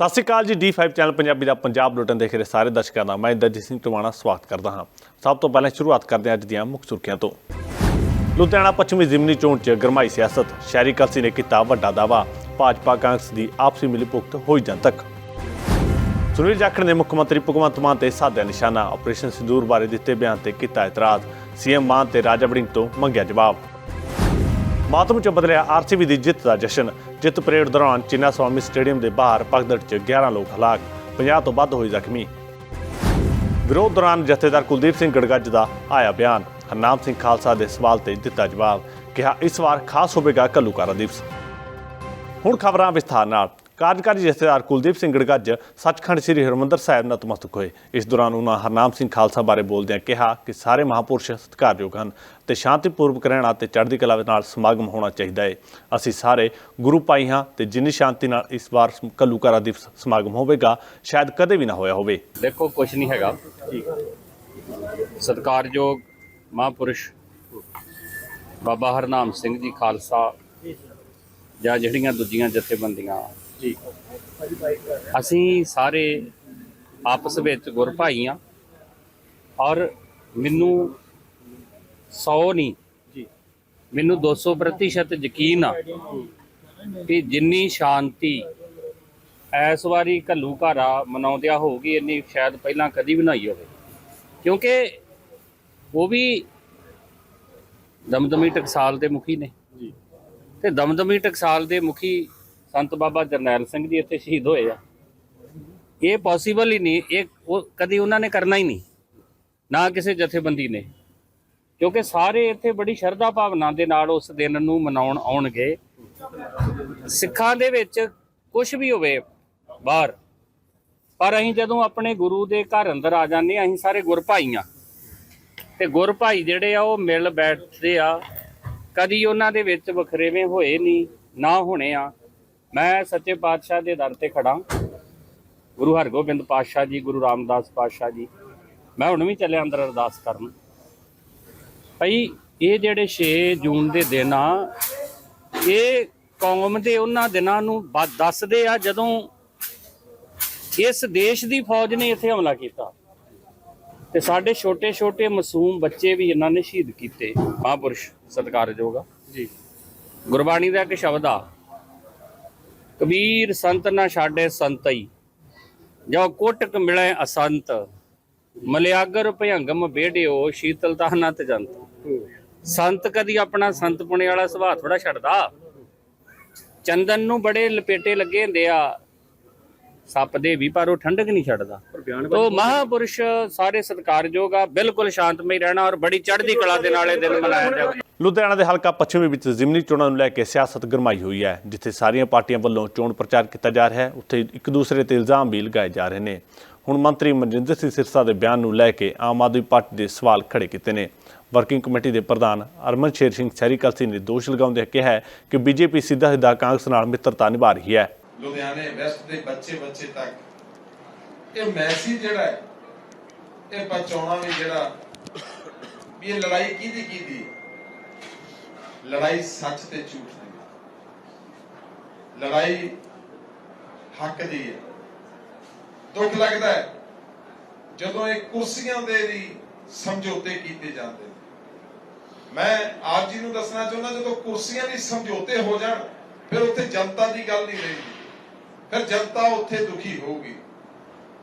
ਸਤਿ ਸ਼੍ਰੀ ਅਕਾਲ ਜੀ D5 channel Punjabi ਦਾ ਪੰਜਾਬ ਬੁਲੇਟਿਨ ਦੇਖ ਰਹੇ ਸਾਰੇ ਦਰਸ਼ਕਾਂ ਦਾ। ਮੈਂ ਦਰਜੀਤ ਸਿੰਘ ਟਵਾਣਾ ਸਵਾਗਤ ਕਰਦਾ ਹਾਂ। ਸਭ ਤੋਂ ਪਹਿਲਾਂ ਸ਼ੁਰੂਆਤ ਕਰਦੇ ਹਾਂ ਅੱਜ ਦੀਆਂ ਮੁੱਖ ਸੁਰਖੀਆਂ ਤੋਂ। ਲੁਧਿਆਣਾ ਪੱਛਮੀ ਜ਼ਿਮਨੀ ਚੋਣ 'ਚ ਗਰਮਾਈ ਸਿਆਸਤ, ਸ਼ਹਿਰੀ ਕਲਸੀ ਨੇ ਕੀਤਾ ਵੱਡਾ ਦਾਅਵਾ। ਭਾਜਪਾ ਕਾਂਗਰਸ ਦੀ ਆਪਸੀ ਮਿਲੀਭੁਗਤ ਹੋਈ ਜਨਤਕ। ਸੁਨੀਲ ਜਾਖੜ ਨੇ ਮੁੱਖ ਮੰਤਰੀ ਭਗਵੰਤ ਮਾਨ ਤੇ ਸਾਧਿਆ ਨਿਸ਼ਾਨਾ। ਆਪਰੇਸ਼ਨ ਸਿੰਦੂਰ ਬਾਰੇ ਦਿੱਤੇ ਬਿਆਨ ਤੇ ਕੀਤਾ ਇਤਰਾਜ਼। ਸੀਐਮ ਮਾਨ ਤੇ ਰਾਜਾ ਵੜਿੰਗ ਤੋਂ ਮੰਗਿਆ ਜਵਾਬ। ਮਾਤਮ ਚ ਬਦਲਿਆ ਆਰਸੀਬੀ ਦੀ ਜਿੱਤ ਦਾ ਜਸ਼ਨ। ਜਿੱਤ ਪਰੇਡ ਦੌਰਾਨ ਚਿੰਨਾ ਸਵਾਮੀ ਸਟੇਡੀਅਮ ਦੇ ਬਾਹਰ ਭਗਦੜ ਚ 11 ਲੋਕ ਹਲਾਕ 50 ਤੋਂ ਵੱਧ ਹੋਏ ਜ਼ਖਮੀ। ਵਿਰੋਧ ਦੌਰਾਨ ਜਥੇਦਾਰ ਕੁਲਦੀਪ ਸਿੰਘ ਗੜਗੱਜ ਦਾ ਆਇਆ ਬਿਆਨ। ਹਰਨਾਮ ਸਿੰਘ ਖਾਲਸਾ ਦੇ ਸਵਾਲ ਤੇ ਦਿੱਤਾ ਜਵਾਬ, ਕਿਹਾ ਇਸ ਵਾਰ ਖਾਸ ਹੋਵੇਗਾ ਕੱਲੂਕਾਰਾ ਦਿਵਸ ਹੁਣ ਖਬਰਾਂ ਵਿਸਥਾਰ ਨਾਲ। ਕਾਰਜਕਾਰੀ ਜਥੇਦਾਰ ਕੁਲਦੀਪ ਸਿੰਘ ਗੜਗੱਜ ਸੱਚਖੰਡ ਸ੍ਰੀ ਹਰਿਮੰਦਰ ਸਾਹਿਬ ਨਤਮਸਤਕ ਹੋਏ। ਇਸ ਦੌਰਾਨ ਉਹਨਾਂ ਹਰਨਾਮ ਸਿੰਘ ਖਾਲਸਾ ਬਾਰੇ ਬੋਲਦਿਆਂ ਕਿਹਾ ਕਿ ਸਾਰੇ ਮਹਾਪੁਰਸ਼ ਸਤਿਕਾਰਯੋਗ ਹਨ ਤੇ ਸ਼ਾਂਤੀਪੂਰਵਕ ਰਹਿਣਾ ਤੇ ਚੜ੍ਹਦੀ ਕਲਾ ਨਾਲ ਸਮਾਗਮ ਹੋਣਾ ਚਾਹੀਦਾ ਹੈ ਅਸੀਂ ਸਾਰੇ ਗੁਰੂ ਭਾਈ ਹਾਂ ਤੇ ਜਿੰਨੀ ਸ਼ਾਂਤੀ ਨਾਲ ਇਸ ਵਾਰ ਕੱਲੂਕਾਰਾ ਦਿਵਸ ਸਮਾਗਮ ਹੋਵੇਗਾ ਸ਼ਾਇਦ ਕਦੇ ਵੀ ਨਾ ਹੋਇਆ ਹੋਵੇ। ਦੇਖੋ ਕੁਝ ਨਹੀਂ ਹੈਗਾ। ਸਤਿਕਾਰਯੋਗ ਮਹਾਂਪੁਰਸ਼ ਬਾਬਾ ਹਰਨਾਮ ਸਿੰਘ ਜੀ ਖਾਲਸਾ ਜਾਂ ਜਿਹੜੀਆਂ ਦੂਜੀਆਂ ਜਥੇਬੰਦੀਆਂ ਜੀ। ਅਸੀਂ ਸਾਰੇ ਆਪਸ ਵਿੱਚ ਗੁਰ ਭਾਈ ਆ ਔਰ ਮੈਨੂੰ 100 ਨਹੀਂ ਜੀ। ਮੈਨੂੰ 200% ਪ੍ਰਤੀਸ਼ਤ ਯਕੀਨ ਆ ਕਿ ਜਿੰਨੀ ਸ਼ਾਂਤੀ ਇਸ ਵਾਰੀ ਘੱਲੂ ਘਾਰਾ ਮਨਾਉਂਦਿਆ ਹੋਊਗੀ ਇੰਨੀ ਸ਼ਾਇਦ ਪਹਿਲਾਂ ਕਦੀ ਵੀ ਨਹੀਂ ਹੋਵੇ। ਕਿਉਂਕਿ ਉਹ ਵੀ ਦਮਦਮੀ ਟਕਸਾਲ ਦੇ ਮੁਖੀ ਨੇ। ਜੀ। ਤੇ ਦਮਦਮੀ ਟਕਸਾਲ ਦੇ ਮੁਖੀ ਸੰਤ ਬਾਬਾ ਜਰਨੈਲ ਸਿੰਘ ਜੀ ਇੱਥੇ ਸ਼ਹੀਦ ਹੋਏ ਆ। ਇਹ ਪੋਸੀਬਲ ਹੀ ਨਹੀਂ, ਇਹ ਉਹ ਕਦੀ ਉਹਨਾਂ ਨੇ ਕਰਨਾ ਹੀ ਨਹੀਂ, ਨਾ ਕਿਸੇ ਜਥੇਬੰਦੀ ਨੇ। ਕਿਉਂਕਿ ਸਾਰੇ ਇੱਥੇ ਬੜੀ ਸ਼ਰਧਾ ਭਾਵਨਾ ਦੇ ਨਾਲ ਉਸ ਦਿਨ ਨੂੰ ਮਨਾਉਣ ਆਉਣਗੇ। ਸਿੱਖਾਂ ਦੇ ਵਿੱਚ ਕੁਝ ਵੀ ਹੋਵੇ ਬਾਹਰ, ਪਰ ਅਸੀਂ ਜਦੋਂ ਆਪਣੇ ਗੁਰੂ ਦੇ ਘਰ ਅੰਦਰ ਆ ਜਾਂਦੇ ਹਾਂ, ਅਸੀਂ ਸਾਰੇ ਗੁਰਭਾਈ ਆ ਤੇ ਗੁਰ ਜਿਹੜੇ ਆ, ਉਹ ਮਿਲ ਬੈਠਦੇ ਆ। ਕਦੀ ਉਹਨਾਂ ਦੇ ਵਿੱਚ ਵਖਰੇਵੇਂ ਹੋਏ ਨਹੀਂ, ਨਾ ਹੋਣੇ ਆ। ਮੈਂ ਸੱਚੇ ਪਾਤਸ਼ਾਹ ਦੇ ਦਰ ਤੇ ਖੜਾ ਗੁਰੂ ਹਰਗੋਬਿੰਦ ਪਾਤਸ਼ਾਹ ਜੀ ਗੁਰੂ ਰਾਮਦਾਸ ਪਾਤਸ਼ਾਹ ਜੀ ਮੈਂ ਹੁਣ ਵੀ ਚੱਲਿਆ ਅੰਦਰ ਅਰਦਾਸ ਕਰਨ। ਭਈ ਇਹ ਜਿਹੜੇ 6 ਜੂਨ ਦੇ ਦਿਨ ਆ ਇਹ ਕੌਮ ਦੇ ਉਹਨਾਂ ਦਿਨਾਂ ਨੂੰ ਦੱਸਦੇ ਆ ਜਦੋਂ ਇਸ ਦੇਸ਼ ਦੀ ਫੌਜ ਨੇ ਇੱਥੇ ਹਮਲਾ ਕੀਤਾ। ਤੇ ਸਾਡੇ ਛੋਟੇ ਛੋਟੇ ਮਾਸੂਮ ਬੱਚੇ ਵੀ ਇਹਨਾਂ ਨੇ ਸ਼ਹੀਦ ਕੀਤੇ। ਮਹਾਂਪੁਰਸ਼ ਸਤਿਕਾਰਯੋਗ ਆ। ਜੀ। ਗੁਰਬਾਣੀ ਦਾ ਇੱਕ ਸ਼ਬਦ ਆ ਕਬੀਰ ਸੰਤ ਨਾ ਛਾੜੇ ਸੰਤਈ, ਜੋ ਕੋਟਕ ਮਿਲੇ ਅਸੰਤ, ਮਲਿਆਗਰ ਭਯੰਗਮ ਬੇੜਿਓ ਸ਼ੀਤਲਤਾ ਨਾ ਤਜੰਤ ਸੰਤ ਕਦੀ ਆਪਣਾ ਸੰਤ ਪੁਣੇ ਵਾਲਾ ਸੁਭਾਅ ਥੋੜਾ ਛੱਡਦਾ। ਚੰਦਨ ਨੂੰ ਬੜੇ ਲਪੇਟੇ ਲੱਗੇ ਹੁੰਦੇ ਆ ਸੱਪ ਦੇ ਵੀ ਪਰ ਉਹ ਠੰਡਕ ਨਹੀਂ ਛੱਡਦਾ। ਤੋ ਮਹਾਪੁਰਸ਼ ਸਾਰੇ ਸਤਿਕਾਰਯੋਗ ਆ ਬਿਲਕੁਲ ਸ਼ਾਂਤਮਈ ਰਹਿਣਾ ਔਰ ਬੜੀ ਚੜ੍ਹਦੀ ਕਲਾ ਦੇ ਨਾਲ ਇਹ ਦਿਨ ਮਨਾਇਆ ਜਾਵੇ। ਲੁਧਿਆਣਾ ਦੇ ਹਲਕਾ ਪੱਛਮੀ ਵਿੱਚ ਜ਼ਿਮਨੀ ਚੋਣਾਂ ਨੂੰ ਲੈ ਕੇ ਸਿਆਸਤ ਗਰਮਾਈ ਹੋਈ ਹੈ ਜਿੱਥੇ ਸਾਰੀਆਂ ਪਾਰਟੀਆਂ ਵੱਲੋਂ ਚੋਣ ਪ੍ਰਚਾਰ ਕੀਤਾ ਜਾ ਰਿਹਾ ਹੈ ਉੱਥੇ ਇੱਕ ਦੂਸਰੇ ਤੇ ਇਲਜ਼ਾਮ ਵੀ ਲਗਾਏ ਜਾ ਰਹੇ ਨੇ। ਹੁਣ ਮੰਤਰੀ ਮਨਜਿੰਦਰ ਸਿੰਘ ਸਿਰਸਾ ਦੇ ਬਿਆਨ ਨੂੰ ਲੈ ਕੇ ਆਮ ਆਦਮੀ ਪਾਰਟੀ ਦੇ ਸਵਾਲ ਖੜੇ ਕੀਤੇ ਨੇ। ਵਰਕਿੰਗ ਕਮੇਟੀ ਦੇ ਪ੍ਰਧਾਨ ਅਰਮਨ ਸ਼ੇਰ ਸਿੰਘ ਸੈਰੀ ਕਲਸੀ ਨੇ ਦੋਸ਼ ਲਗਾਉਂਦੇ ਕਿਹਾ ਹੈ ਕਿ ਬੀਜੇਪੀ ਸਿੱਧਾ ਸਿੱਧਾ ਕਾਂਗਰਸ ਨਾਲ ਮਿੱਤਰਤਾ ਨਿਭਾ ਰਹੀ ਹੈ। ਲੁਧਿਆਣੇ ਵੈਸਟ ਦੇ ਬੱਚੇ ਬੱਚੇ ਤੱਕ। ਇਹ ਮੈਸੇਜ ਜਿਹੜਾ ਹੈ, ਇਹ ਪਹੁੰਚਾਉਣਾ ਵੀ ਜਿਹੜਾ, ਵੀ ਇਹ ਲੜਾਈ ਕਿਹਦੀ ਕਿਹਦੀ ਲੜਾਈ ਸੱਚ ਤੇ ਝੂਠ ਦੀ ਲੜਾਈ ਹੱਕ ਦੀ ਹੈ। ਦੁੱਖ ਲੱਗਦਾ ਹੈ, ਜਦੋਂ ਇਹ ਕੁਰਸੀਆਂ ਦੇ ਵੀ ਸਮਝੌਤੇ ਕੀਤੇ ਜਾਂਦੇ ਨੇ। ਮੈਂ ਆਪ ਜੀ ਨੂੰ ਦੱਸਣਾ ਚਾਹੁੰਦਾ, ਜਦੋਂ ਕੁਰਸੀਆਂ ਦੀ ਸਮਝੌਤੇ ਹੋ ਜਾਣ, ਫਿਰ ਉੱਥੇ ਜਨਤਾ ਦੀ ਗੱਲ ਨਹੀਂ ਰਹਿੰਦੀ। ਫਿਰ ਜਨਤਾ ਉੱਥੇ ਦੁਖੀ ਹੋਊਗੀ।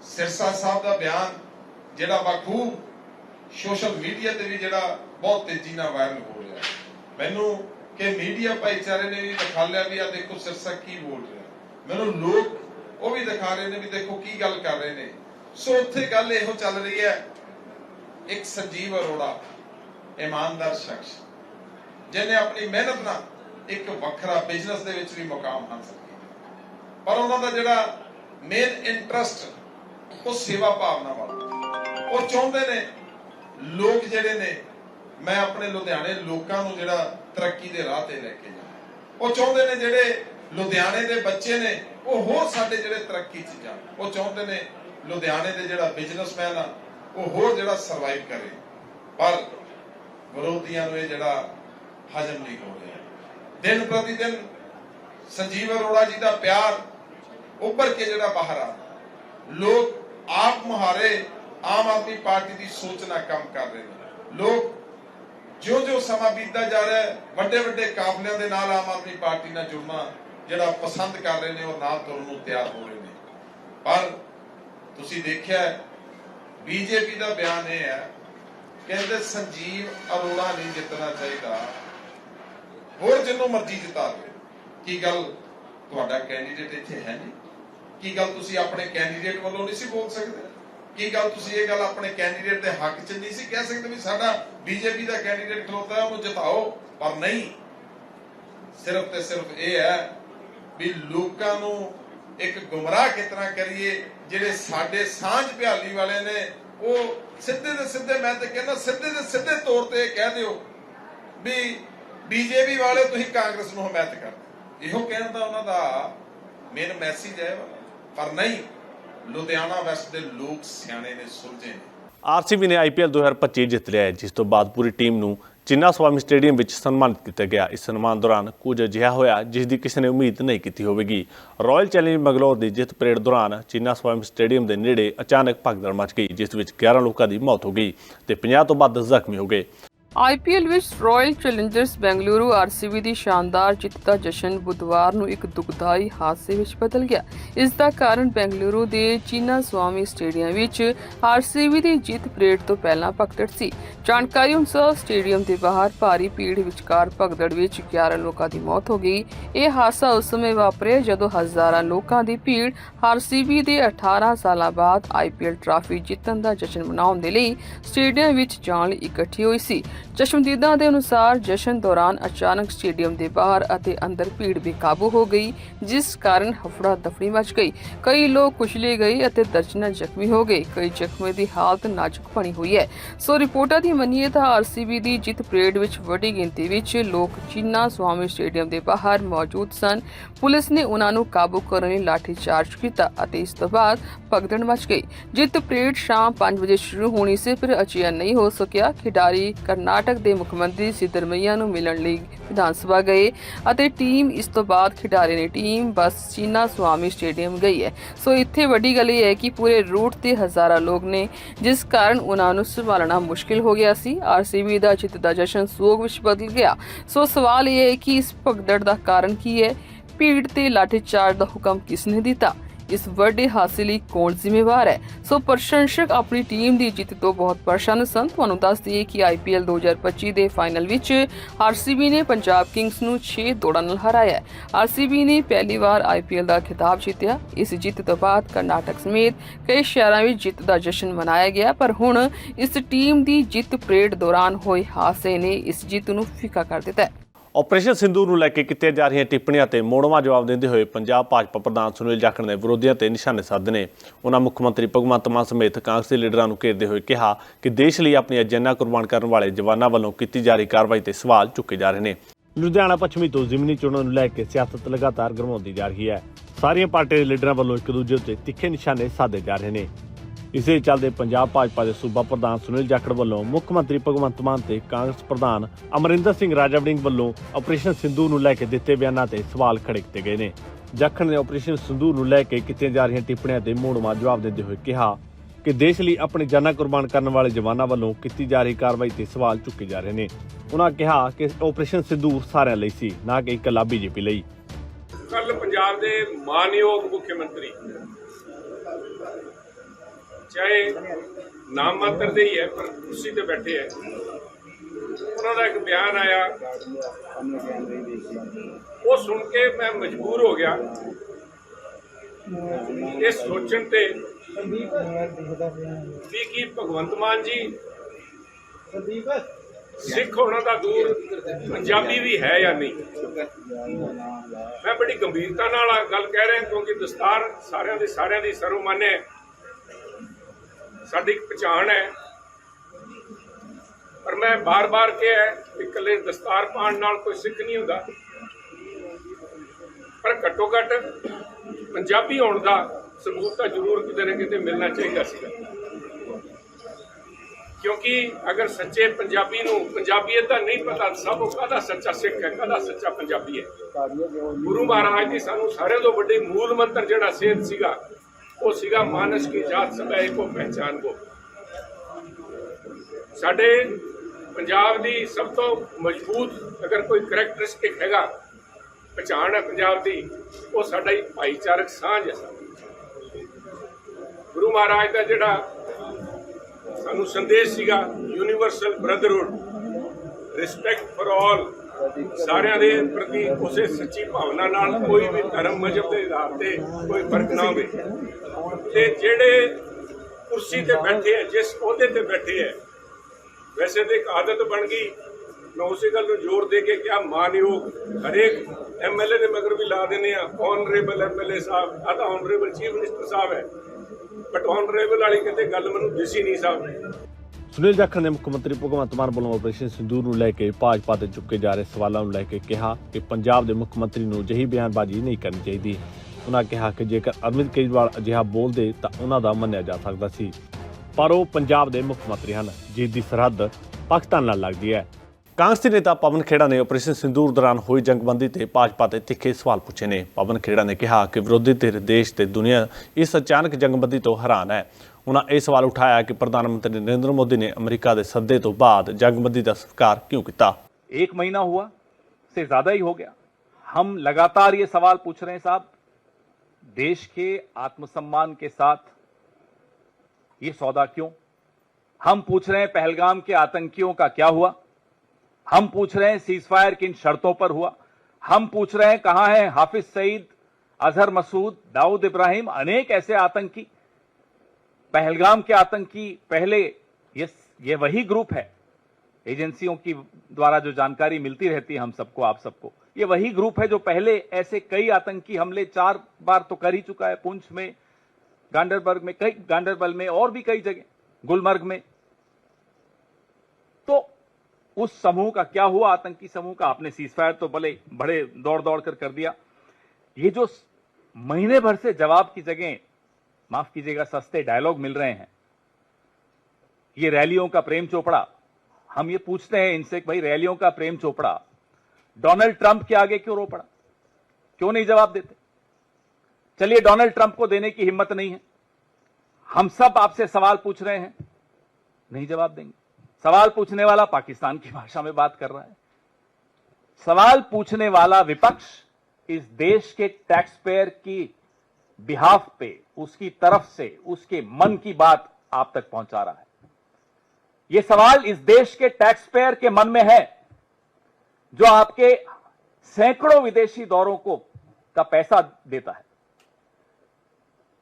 ਸਿਰਸਾ ਸਾਹਿਬ ਦਾ ਬਿਆਨ ਜਿਹੜਾ ਬਖੂਬ ਸੋਸ਼ਲ ਮੀਡੀਆ ਤੇ ਵੀ ਜਿਹੜਾ ਬਹੁਤ ਤੇਜ਼ੀ ਨਾਲ ਵਾਇਰਲ ਹੋ ਰਿਹਾ। ਮੈਨੂੰ ਕਿ ਮੀਡੀਆ ਭਾਈਚਾਰੇ ਨੇ ਵੀ ਦਿਖਾ ਲਿਆ ਵੀ ਆ ਦੇਖੋ ਸਿਰਸਾ ਕੀ ਬੋਲ ਰਿਹਾ। ਮੈਨੂੰ ਲੋਕ ਉਹ ਵੀ ਦਿਖਾ ਰਹੇ ਨੇ ਵੀ ਦੇਖੋ ਕੀ ਗੱਲ ਕਰ ਰਹੇ ਨੇ। ਸੋ ਉੱਥੇ ਗੱਲ ਇਹੋ ਚੱਲ ਰਹੀ ਹੈ, ਇੱਕ ਸੰਜੀਵ ਅਰੋੜਾ, ਇਮਾਨਦਾਰ ਸ਼ਖਸ, ਜਿਹਨੇ ਆਪਣੀ ਮਿਹਨਤ ਨਾਲ ਇੱਕ ਵੱਖਰਾ ਬਿਜ਼ਨਸ ਦੇ ਵਿੱਚ ਵੀ ਮੁਕਾਮ ਹਾਸਲ ਪਰ ਉਹਨਾਂ ਦਾ ਜਿਹੜਾ ਮੇਨ ਇੰਟਰਸਟ ਉਹ ਸੇਵਾ ਭਾਵਨਾ ਵਾਲਾ। ਉਹ ਚਾਹੁੰਦੇ ਨੇ, ਲੋਕ ਜਿਹੜੇ ਨੇ, ਮੈਂ ਆਪਣੇ ਲੁਧਿਆਣੇ ਲੋਕਾਂ ਨੂੰ ਜਿਹੜਾ ਤਰੱਕੀ ਦੇ ਰਾਹ ਤੇ ਲੈ ਕੇ ਜਾਵਾਂ। ਉਹ ਚਾਹੁੰਦੇ ਨੇ ਜਿਹੜੇ ਲੁਧਿਆਣੇ ਦੇ ਬੱਚੇ ਨੇ, ਉਹ ਹੋਰ ਸਾਡੇ ਜਿਹੜੇ ਤਰੱਕੀ 'ਚ ਜਾਣ। ਉਹ ਚਾਹੁੰਦੇ ਨੇ ਲੁਧਿਆਣੇ ਦੇ ਜਿਹੜਾ ਬਿਜ਼ਨਸਮੈਨ ਆ, ਉਹ ਹੋਰ ਜਿਹੜਾ ਸਰਵਾਈਵ ਕਰੇ। ਪਰ ਵਿਰੋਧੀਆਂ ਨੂੰ ਇਹ ਜਿਹੜਾ ਹਜਮ ਨਹੀਂ ਹੋ ਰਿਹਾ। ਦਿਨ ਪ੍ਰਤੀ ਦਿਨ ਸੰਜੀਵ ਅਰੋੜਾ ਜੀ ਦਾ ਪਿਆਰ ਉੱਭਰ ਕੇ ਜਿਹੜਾ ਬਾਹਰ ਆ, ਲੋਕ ਆਪ ਮੁਹਾਰੇ ਆਮ ਆਦਮੀ ਪਾਰਟੀ ਦੀ ਸੋਚ ਨਾਲ ਕੰਮ ਕਰ ਰਹੇ ਨੇ। ਲੋਕ ਜਿਉਂ-ਜਿਉਂ ਸਮਾਂ ਬੀਤਦਾ ਜਾ ਰਿਹਾ ਹੈ ਵੱਡੇ ਵੱਡੇ ਕਾਫਲਿਆਂ ਦੇ ਨਾਲ ਆਮ ਆਦਮੀ ਪਾਰਟੀ ਨਾਲ ਜੁੜਨਾ ਜਿਹੜਾ ਪਸੰਦ ਕਰ ਰਹੇ ਨੇ ਔਰ ਨਾਲ ਤੁਰਨ ਨੂੰ ਤਿਆਰ ਹੋ ਰਹੇ ਨੇ। ਪਰ ਤੁਸੀਂ ਦੇਖਿਆ ਬੀਜੇਪੀ ਦਾ ਬਿਆਨ ਇਹ ਹੈ, ਕਹਿੰਦੇ ਸੰਜੀਵ ਅਰੋੜਾ ਨਹੀਂ ਜਿੱਤਣਾ ਚਾਹੀਦਾ। ਹੋਰ ਜਿੰਨੂੰ ਮਰਜ਼ੀ ਜਿਤਾ ਦਿਓ ਕੀ ਗੱਲ ਤੁਹਾਡਾ ਕੈਂਡੀਡੇਟ ਇੱਥੇ ਹੈ ਨਹੀਂ? ਕੀ ਗੱਲ ਤੁਸੀਂ ਆਪਣੇ ਕੈਂਡੀਡੇਟ ਵੱਲੋਂ ਨਹੀਂ ਸੀ ਬੋਲ ਸਕਦੇ? ਕੀ ਗੱਲ ਤੁਸੀਂ ਇਹ ਗੱਲ ਆਪਣੇ ਕੈਂਡੀਡੇਟ ਦੇ ਹੱਕ 'ਚ ਨਹੀਂ ਸੀ ਕਹਿ ਸਕਦੇ ਵੀ ਸਾਡਾ ਬੀਜੇਪੀ ਦਾ ਕੈਂਡੀਡੇਟ ਖਲੋਤਾ ਹੈ, ਉਹਨੂੰ ਜਿਤਾਓ? ਪਰ ਨਹੀਂ। ਸਿਰਫ ਤੇ ਸਿਰਫ ਇਹ ਹੈ ਵੀ ਲੋਕਾਂ ਨੂੰ ਇੱਕ ਗੁੰਮਰਾਹ ਕਿਤਨਾ ਕਰੀਏ, ਜਿਹੜੇ ਸਾਡੇ ਸਾਂਝ ਭਿਆਲੀ ਵਾਲੇ ਨੇ, ਉਹ ਸਿੱਧੇ ਦੇ ਸਿੱਧੇ ਮੈਂ ਤੇ ਕਹਿੰਦਾ ਸਿੱਧੇ ਦੇ ਸਿੱਧੇ ਤੌਰ ਤੇ ਕਹਿ ਦਿਓ ਵੀ ਬੀਜੇਪੀ ਵਾਲੇ ਤੁਸੀਂ ਕਾਂਗਰਸ ਨੂੰ ਹਮਾਇਤ ਕਰਦੇ। ਇਹੋ ਕਹਿਣ ਦਾ ਉਹਨਾਂ ਦਾ ਮੇਨ ਮੈਸੇਜ ਹੈ ਵਾਲਾ। ਪਰ ਨਹੀਂ, ਲੁਧਿਆਣਾ ਵੈਸਟ ਦੇ ਲੋਕ ਸਿਆਣੇ ਨੇ, ਸੁਲਝੇ ਨੇ। ਆਰਸੀਬੀ ਨੇ ਆਈਪੀਐਲ 2025 ਜਿੱਤ ਲਿਆ ਹੈ, ਜਿਸ ਤੋਂ ਬਾਅਦ ਪੂਰੀ ਟੀਮ ਨੂੰ ਚਿੰਨਾ ਸਵਾਮੀ ਸਟੇਡੀਅਮ ਵਿੱਚ ਸਨਮਾਨਿਤ ਕੀਤਾ ਗਿਆ। ਇਸ ਸਨਮਾਨ ਦੌਰਾਨ ਕੁਝ ਅਜਿਹਾ ਹੋਇਆ, ਜਿਸ ਦੀ ਕਿਸੇ ਨੇ ਉਮੀਦ ਨਹੀਂ ਕੀਤੀ ਹੋਵੇਗੀ। ਰਾਇਲ ਚੈਲੰਜ ਬੰਗਲੌਰ ਦੀ ਜਿੱਤ ਪਰੇਡ ਦੌਰਾਨ ਚਿੰਨਾ ਸਵਾਮੀ ਸਟੇਡੀਅਮ ਦੇ ਨੇੜੇ ਅਚਾਨਕ ਭਗਦੜ ਮਚ ਗਈ, ਜਿਸ ਵਿੱਚ 11 ਲੋਕਾਂ ਦੀ ਮੌਤ ਹੋ ਗਈ ਤੇ 50 ਤੋਂ ਵੱਧ ਜ਼ਖਮੀ ਹੋ ਗਏ। ਆਈਪੀਐਲ ਵਿੱਚ ਰਾਇਲ ਚੈਲੰਜਰਸ ਬੈਂਗਲੁਰੂ ਆਰਸੀਬੀ ਦੀ ਸ਼ਾਨਦਾਰ ਜਿੱਤ ਦਾ ਜਸ਼ਨ ਬੁੱਧਵਾਰ ਨੂੰ ਇੱਕ ਦੁਖਦਾਈ ਹਾਦਸੇ ਵਿੱਚ ਬਦਲ ਗਿਆ। ਇਸ ਦਾ ਕਾਰਨ ਬੈਂਗਲੁਰੂ ਦੇ ਚੀਨਾ ਸਵਾਮੀ ਸਟੇਡੀਅਮ ਵਿੱਚ ਆਰਸੀਬੀ ਦੀ ਜਿੱਤ ਪਰੇਡ ਤੋਂ ਪਹਿਲਾਂ ਭਗਦੜ ਸੀ। ਜਾਣਕਾਰੀ ਅਨੁਸਾਰ ਸਟੇਡੀਅਮ ਦੇ ਬਾਹਰ ਭਾਰੀ ਭੀੜ ਵਿਚਕਾਰ ਭਗਦੜ ਵਿੱਚ 11 ਲੋਕਾਂ ਦੀ ਮੌਤ ਹੋ ਗਈ। ਇਹ ਹਾਦਸਾ ਉਸ ਸਮੇਂ ਵਾਪਰਿਆ ਜਦੋਂ ਹਜ਼ਾਰਾਂ ਲੋਕਾਂ ਦੀ ਭੀੜ ਆਰਸੀਬੀ ਦੇ 18 ਸਾਲਾਂ ਬਾਅਦ ਆਈਪੀਐਲ ਟਰਾਫੀ ਜਿੱਤਣ ਦਾ ਜਸ਼ਨ ਮਨਾਉਣ ਦੇ ਲਈ ਸਟੇਡੀਅਮ ਵਿੱਚ ਜਾਣ ਲਈ ਇਕੱਠੀ ਹੋਈ ਸੀ। ਚਸ਼ਮਦੀਦਾਂ ਦੇ ਅਨੁਸਾਰ ਜਸ਼ਨ ਦੌਰਾਨ ਅਚਾਨਕ ਸਟੇਡੀਅਮ ਦੇ ਬਾਹਰ ਅਤੇ ਅੰਦਰ ਭੀੜ ਬੇਕਾਬੂ ਹੋ ਗਈ, ਜਿਸ ਕਾਰਨ ਹਫੜਾ ਦਫੜੀ ਮਚ ਗਈ। ਕਈ ਲੋਕ ਕੁਚਲੇ ਗਏ ਅਤੇ ਦਰਜਨਾਂ ਜ਼ਖਮੀ ਹੋ ਗਏ। ਕਈ ਜ਼ਖਮੀ ਦੀ ਹਾਲਤ ਨਾਜ਼ੁਕ ਬਣੀ ਹੋਈ ਹੈ। ਸੋ ਰਿਪੋਰਟਾਂ ਦੀ ਮੰਨੀਏ ਤਾਂ ਆਰਸੀਬੀ ਦੀ ਜਿੱਤ ਪਰੇਡ ਵਿੱਚ ਵੱਡੀ ਗਿਣਤੀ ਵਿੱਚ ਲੋਕ ਚੀਨਾ ਸਵਾਮੀ ਸਟੇਡੀਅਮ ਦੇ ਬਾਹਰ ਮੌਜੂਦ ਸਨ, ਪੁਲਿਸ ਨੇ ਉਹਨਾਂ ਨੂੰ ਕਾਬੂ ਕਰਨ ਲਈ ਲਾਠੀ ਚਾਰਜ ਕੀਤਾ ਅਤੇ ਇਸ ਤੋਂ ਬਾਅਦ ਭਗਦੜ ਮਚ ਗਈ। ਜਿੱਤ ਪਰੇਡ ਸ਼ਾਮ 5 ਵਜੇ ਸ਼ੁਰੂ ਹੋਣੀ ਸੀ ਪਰ ਅਜਿਹਾ ਨਹੀਂ ਹੋ ਸਕਿਆ। ਖਿਡਾਰੀ ਕਰਨਾਟਕ ਦੇ ਮੁੱਖ ਮੰਤਰੀ ਸਿੱਧਰਮਈਆ ਨੂੰ ਮਿਲਣ ਲਈ ਵਿਧਾਨ ਸਭਾ ਗਏ ਅਤੇ ਟੀਮ ਇਸ ਤੋਂ ਬਾਅਦ ਖਿਡਾਰੀ ਨੇ team bus Chinna Swamy stadium ਗਈ ਹੈ। ਸੋ ਇੱਥੇ ਵੱਡੀ ਗੱਲ ਇਹ ਹੈ ਕਿ ਪੂਰੇ ਰੂਟ ਤੇ ਹਜ਼ਾਰਾਂ ਲੋਕ ਨੇ, ਜਿਸ ਕਾਰਨ ਉਹਨਾਂ ਨੂੰ ਸੰਭਾਲਣਾ ਮੁਸ਼ਕਿਲ ਹੋ ਗਿਆ ਸੀ। ਆਰਸੀਬੀ ਦਾ ਜਿੱਤ ਦਾ ਜਸ਼ਨ ਸੋਗ ਵਿੱਚ ਬਦਲ ਗਿਆ। ਸੋ ਸਵਾਲ ਇਹ ਹੈ ਕਿ ਇਸ ਭਗਦੜ ਦਾ ਕਾਰਨ ਕੀ ਹੈ? ਭੀੜ ਤੇ ਲਾਠੀਚਾਰਜ ਦਾ ਹੁਕਮ ਕਿਸ ਨੇ ਦਿੱਤਾ? ਇਸ ਵੱਡੇ ਹਾਸੇ ਲਈ ਕੌਣ ਜ਼ਿੰਮੇਵਾਰ ਹੈ? ਸੋ ਪ੍ਰਸ਼ੰਸਕ ਆਪਣੀ ਟੀਮ ਦੀ ਜਿੱਤ ਤੋਂ ਬਹੁਤ ਪਰੇਸ਼ਾਨ ਸਨ। ਤੁਹਾਨੂੰ ਦੱਸ ਦਈਏ ਕਿ ਆਈਪੀਐਲ 2025 ਦੇ ਫਾਈਨਲ ਵਿੱਚ ਆਰਸੀਬੀ ਨੇ ਪੰਜਾਬ ਕਿੰਗਸ ਨੂੰ 6 ਦੌੜਾਂ ਨਾਲ ਹਰਾਇਆ ਆਰਸੀਬੀ ਨੇ ਪਹਿਲੀ ਵਾਰ ਆਈਪੀਐਲ ਦਾ ਖਿਤਾਬ ਜਿੱਤਿਆ। ਇਸ ਜਿੱਤ ਤੋਂ ਬਾਅਦ ਕਰਨਾਟਕ ਸਮੇਤ ਕਈ ਸ਼ਹਿਰਾਂ ਵਿੱਚ ਜਿੱਤ ਦਾ ਜਸ਼ਨ ਮਨਾਇਆ ਗਿਆ। ਪਰ ਹੁਣ ਇਸ ਟੀਮ ਦੀ ਜਿੱਤ ਪਰੇਡ ਦੌਰਾਨ ਹੋਏ ਹਾਸੇ ਨੇ ਇਸ ਜਿੱਤ ਨੂੰ ਫਿੱਕਾ ਕਰ ਦਿੱਤਾ ਹੈ। ਆਪਰੇਸ਼ਨ ਸਿੰਧੂਰ ਨੂੰ ਲੈ ਕੇ ਕੀਤੀਆਂ ਜਾ ਰਹੀਆਂ ਟਿੱਪਣੀਆਂ ਤੇ ਮੋੜਵਾਂ ਜਵਾਬ ਦਿੰਦੇ ਹੋਏ ਪੰਜਾਬ ਭਾਜਪਾ ਪ੍ਰਧਾਨ ਸੁਨੀਲ ਜਾਖੜ ਨੇ ਵਿਰੋਧੀਆਂ ਤੇ ਨਿਸ਼ਾਨੇ ਸਾਧੇ ਨੇ। ਉਹਨਾਂ ਮੁੱਖ ਮੰਤਰੀ ਭਗਵੰਤ ਮਾਨ ਸਮੇਤ ਕਾਂਗਰਸੀ ਲੀਡਰਾਂ ਨੂੰ ਘੇਰਦੇ ਹੋਏ ਕਿਹਾ ਕਿ ਦੇਸ਼ ਲਈ ਆਪਣੀਆਂ ਜਾਨਾਂ ਕੁਰਬਾਨ ਕਰਨ ਵਾਲੇ ਜਵਾਨਾਂ ਵੱਲੋਂ ਕੀਤੀ ਜਾ ਰਹੀ ਕਾਰਵਾਈ ਤੇ ਸਵਾਲ ਚੁੱਕੇ ਜਾ ਰਹੇ ਨੇ। ਲੁਧਿਆਣਾ ਪੱਛਮੀ ਤੋਂ ਜ਼ਿਮਨੀ ਚੋਣਾਂ ਨੂੰ ਲੈ ਕੇ ਸਿਆਸਤ ਲਗਾਤਾਰ ਗਰਮਾਉਂਦੀ ਜਾ ਰਹੀ ਹੈ। ਸਾਰੀਆਂ ਪਾਰਟੀਆਂ ਦੇ ਲੀਡਰਾਂ ਵੱਲੋਂ ਇੱਕ ਦੂਜੇ ਉੱਤੇ ਤਿੱਖੇ ਨਿਸ਼ਾਨੇ ਸਾਧੇ ਜਾ ਰਹੇ ਨੇ। ਇਸੇ ਚੱਲਦੇ ਪੰਜਾਬ ਭਾਜਪਾ ਦੇ ਸੂਬਾ ਪ੍ਰਧਾਨ ਸੁਨੀਲ ਜਾਖੜ ਵੱਲੋਂ ਮੁੱਖ ਮੰਤਰੀ ਭਗਵੰਤ ਮਾਨ ਤੇ ਕਾਂਗਰਸ ਪ੍ਰਧਾਨ ਅਮਰਿੰਦਰ ਸਿੰਘ ਰਾਜਾ ਵੱਲੋਂ ਆਪਰੇਸ਼ਨ ਸਿੰਧੂ ਨੂੰ ਲੈ ਕੇ ਦਿੱਤੇ ਬਿਆਨਾਂ ਤੇ ਸਵਾਲ ਖੜੇ ਕੀਤੇ ਗਏ ਨੇ। ਜਾਖੜ ਨੇ ਆਪਰੇਸ਼ਨ ਸਿੰਧੂ ਨੂੰ ਲੈ ਕੇ ਕੀਤੀਆਂ ਜਾ ਰਹੀਆਂ ਟਿੱਪਣੀਆਂ ਤੇ ਮੋੜਵਾਂ ਜਵਾਬ ਦਿੰਦੇ ਹੋਏ ਕਿਹਾ ਕਿ ਦੇਸ਼ ਲਈ ਆਪਣੀ ਜਾਨਾਂ ਕੁਰਬਾਨ ਕਰਨ ਵਾਲੇ ਜਵਾਨਾਂ ਵੱਲੋਂ ਕੀਤੀ ਜਾ ਰਹੀ ਕਾਰਵਾਈ ਤੇ ਸਵਾਲ ਚੁੱਕੇ ਜਾ ਰਹੇ ਨੇ। ਉਹਨਾਂ ਕਿਹਾ ਕਿ ਆਪਰੇਸ਼ਨ ਸਿੰਧੂ ਸਾਰਿਆਂ ਲਈ ਸੀ, ਨਾ ਕਿ ਇਕੱਲਾ ਬੀਜੇਪੀ ਲਈ। ਕੱਲ ਪੰਜਾਬ ਦੇ ਮਾਨਯੋਗ ਮੁੱਖ ਮੰਤਰੀ ਚਾਹੇ ਨਾਮ ਮਾਤਰ ਦੇ ਹੀ ਹੈ, ਪਰ ਕੁਰਸੀ ਤੇ ਬੈਠੇ ਹੈ। ਉਹਨਾਂ ਦਾ ਇੱਕ ਬਿਆਨ ਆਇਆ। ਉਹ ਸੁਣ ਕੇ ਮੈਂ ਮਜਬੂਰ ਹੋ ਗਿਆ। ਇਹ ਸੋਚਣ ਤੇ ਵੀ ਕੀ ਭਗਵੰਤ ਮਾਨ ਜੀ ਸਿੱਖ ਹੋਣਾ ਦਾ ਦੂਰ, ਪੰਜਾਬੀ ਵੀ ਹੈ ਜਾਂ ਨਹੀਂ? ਮੈਂ ਬੜੀ ਗੰਭੀਰਤਾ ਨਾਲ ਗੱਲ ਕਹਿ ਰਿਹਾ, ਕਿਉਂਕਿ ਦਸਤਾਰ ਸਾਰਿਆਂ ਦੇ ਸਾਰਿਆਂ ਦੀ ਸਰਵਮਾਨਿਆ ਸਾਡੀ ਇੱਕ ਪਛਾਣ ਹੈ। ਪਰ ਮੈਂ ਬਾਰ-ਬਾਰ ਕਿਹਾ ਕਿ ਇਕੱਲੇ ਦਸਤਾਰ ਪਾਉਣ ਨਾਲ ਕੋਈ ਸਿੱਖ ਨਹੀਂ ਹੁੰਦਾ। ਪਰ ਘੱਟੋ ਘੱਟ ਪੰਜਾਬੀ ਹੋਣ ਦਾ ਸਬੂਤ ਤਾਂ ਜ਼ਰੂਰ ਕਿਤੇ ਨਾ ਕਿਤੇ ਮਿਲਣਾ ਚਾਹੀਦਾ ਸੀ। ਕਿਉਂਕਿ ਅਗਰ ਸੱਚੇ ਪੰਜਾਬੀ ਨੂੰ ਪੰਜਾਬੀਅਤ ਦਾ ਨਹੀਂ ਪਤਾ, ਸਭ ਉਹ ਕਾਹਦਾ ਸੱਚਾ ਸਿੱਖ ਹੈ, ਕਾਹਦਾ ਸੱਚਾ ਪੰਜਾਬੀ ਹੈ? ਗੁਰੂ ਮਹਾਰਾਜ ਦੀ ਸਾਨੂੰ ਸਾਰਿਆਂ ਤੋਂ ਵੱਡੀ ਮੂਲ ਮੰਤਰ ਜਿਹੜਾ ਸੇਧ ਸੀਗਾ ਉਹ ਸੀਗਾ ਮਾਨਸ ਕੀ ਜਾਤ ਸਭੈ ਕੋ ਪਹਿਚਾਨ ਕੋ। ਸਾਡੇ ਪੰਜਾਬ ਦੀ ਸਭ ਤੋਂ ਮਜ਼ਬੂਤ ਅਗਰ ਕੋਈ ਕਰੈਕਟਰਿਸਟਿਕ ਹੈਗਾ, ਪਛਾਣ ਹੈ ਪੰਜਾਬ ਦੀ, ਉਹ ਸਾਡਾ ਹੀ ਭਾਈਚਾਰਕ ਸਾਂਝ ਹੈ। ਗੁਰੂ ਮਹਾਰਾਜ ਦਾ ਜਿਹੜਾ ਸਾਨੂੰ ਸੰਦੇਸ਼ ਸੀਗਾ universal brotherhood respect for all ਸਾਰਿਆਂ ਦੇ ਪ੍ਰਤੀ ਉਸੇ ਸੱਚੀ ਭਾਵਨਾ ਨਾਲ ਕੋਈ ਵੀ ਧਰਮ ਮਜਬ ਦੇ ਆਧਾਰ ਤੇ ਕੋਈ ਫ਼ਰਕ ਨਾ ਹੋਵੇ। ਤੇ ਜਿਹੜੇ ਕੁਰਸੀ ਤੇ ਬੈਠੇ ਹੈ ਜਿਸ ਅਹੁਦੇ ਤੇ ਬੈਠੇ ਹੈ ਵੈਸੇ ਤੇ ਇੱਕ ਆਦਤ ਬਣ ਗਈ। ਮੈਂ ਉਸੇ ਗੱਲ ਨੂੰ ਜ਼ੋਰ ਦੇ ਕੇ ਕਿਹਾ, ਮਾਨਯੋਗ ਹਰੇਕ ਐਮਐਲਏ ਦੇ ਮਗਰ ਵੀ ਲਾ ਦਿੰਦੇ ਆ। ਆਨਰੇਬਲ ਐਮਐਲਏ ਸਾਹਿਬ ਆ ਤਾਂ ਆਨਰੇਬਲ ਚੀਫ ਮਿਨਿਸਟਰ ਸਾਹਿਬ ਹੈ। ਬਟ ਆਨਰੇਬਲ ਵਾਲੀ ਕਿਤੇ ਗੱਲ ਮੈਨੂੰ ਦਿਸੀ ਨਹੀਂ ਸਾਹਿਬ। ਸੁਨੀਲ ਜਾਖੜ ਨੇ ਮੁੱਖ ਮੰਤਰੀ ਭਗਵੰਤ ਮਾਨ ਵੱਲੋਂ ਆਪਰੇਸ਼ਨ ਸਿੰਦੂਰ ਨੂੰ ਲੈ ਕੇ ਭਾਜਪਾ ਤੇ ਚੁੱਕੇ ਜਾ ਰਹੇ ਸਵਾਲਾਂ ਨੂੰ ਲੈ ਕੇ ਕਿਹਾ ਕਿ ਪੰਜਾਬ ਦੇ ਮੁੱਖ ਮੰਤਰੀ ਨੂੰ ਅਜਿਹੀ ਬਿਆਨਬਾਜ਼ੀ ਨਹੀਂ ਕਰਨੀ ਚਾਹੀਦੀ। ਉਹਨਾਂ ਕਿਹਾ ਕਿ ਜੇਕਰ ਅਰਵਿੰਦ ਕੇਜਰੀਵਾਲ ਅਜਿਹਾ ਬੋਲਦੇ ਤਾਂ ਉਹਨਾਂ ਦਾ ਮੰਨਿਆ ਜਾ ਸਕਦਾ ਸੀ। ਪਰ ਉਹ ਪੰਜਾਬ ਦੇ ਮੁੱਖ ਮੰਤਰੀ ਹਨ, ਜਿਸ ਦੀ ਸਰਹੱਦ ਪਾਕਿਸਤਾਨ ਨਾਲ ਲੱਗਦੀ ਹੈ। ਕਾਂਗਰਸੀ ਨੇਤਾ ਪਵਨ ਖੇੜਾ ਨੇ ਆਪਰੇਸ਼ਨ ਸਿੰਦੂਰ ਦੌਰਾਨ ਹੋਈ ਜੰਗਬੰਦੀ ਤੇ ਭਾਜਪਾ ਤੇ ਤਿੱਖੇ ਸਵਾਲ ਪੁੱਛੇ ਨੇ। ਪਵਨ ਖੇੜਾ ਨੇ ਕਿਹਾ ਕਿ ਵਿਰੋਧੀ ਧਿਰ ਦੇਸ਼ ਤੇ ਦੁਨੀਆ ਇਸ ਅਚਾਨਕ ਜੰਗਬੰਦੀ ਤੋਂ ਹੈਰਾਨ ਹੈ। ਉਹਨਾਂ ਇਹ ਸਵਾਲ ਉਠਾਇਆ ਕਿ ਪ੍ਰਧਾਨ ਮੰਤਰੀ ਨਰਿੰਦਰ ਮੋਦੀ ਨੇ ਅਮਰੀਕਾ ਦੇ ਸੱਦੇ ਤੋਂ ਬਾਅਦ ਜੰਗਬੰਦੀ ਦਾ ਸਵੀਕਾਰ ਕਿਉਂ ਕੀਤਾ एक महीना हुआ से ज्यादा ही हो गया हम लगातार ये सवाल पूछ रहे हैं साहब देश के आत्मसम्मान के साथ ये सौदा क्यों हम पूछ रहे हैं पहलगाम के आतंकियों का क्या हुआ हम पूछ रहे हैं सीजफायर किन शर्तों पर हुआ हम पूछ रहे हैं कहां है हाफिज सईद अजहर मसूद दाऊद इब्राहिम अनेक ऐसे आतंकी पहलगाम के आतंकी पहले ये ये वही ग्रुप है। एजेंसियों की द्वारा जो जानकारी मिलती रहती है हम सबको, आप सबको। ये वही ग्रुप है जो पहले ऐसे कई आतंकी हमले चार बार तो कर ही चुका है, पुंछ में, गांडरबर्ग में, कई, गांडरबल में और भी कई जगह, गुलमर्ग में। तो उस समूह का क्या हुआ? आतंकी समूह का आपने सीजफायर तो भले बड़े दौड़ दौड़ कर कर दिया। ये जो महीने भर से जवाब की जगह माफ़ कीजिएगा, सस्ते डायलॉग मिल रहे हैं। ये रैलियों का प्रेम चोपड़ा। हम ये पूछते हैं इनसे भाई, रैलियों का प्रेम चोपड़ा। डोनाल्ड ट्रंप के आगे क्यों रो पड़ा? क्यों नहीं जवाब देते? चलिए, डोनाल्ड ट्रंप को देने की हिम्मत नहीं है। हम सब आपसे सवाल पूछ रहे हैं। नहीं जवाब देंगे। सवाल पूछने वाला पाकिस्तान की भाषा में बात कर रहा है। सवाल पूछने वाला विपक्ष इस देश के टैक्स पेयर की बिहाफ पे, उसकी तरफ़ से, उसके मन की बात आप तक पहुँचा रहा है। यह सवाल इस देश के टैक्स पेयर के मन में है, जो आपके सैकड़ों विदेशी दौरों को, का पैसा देता है।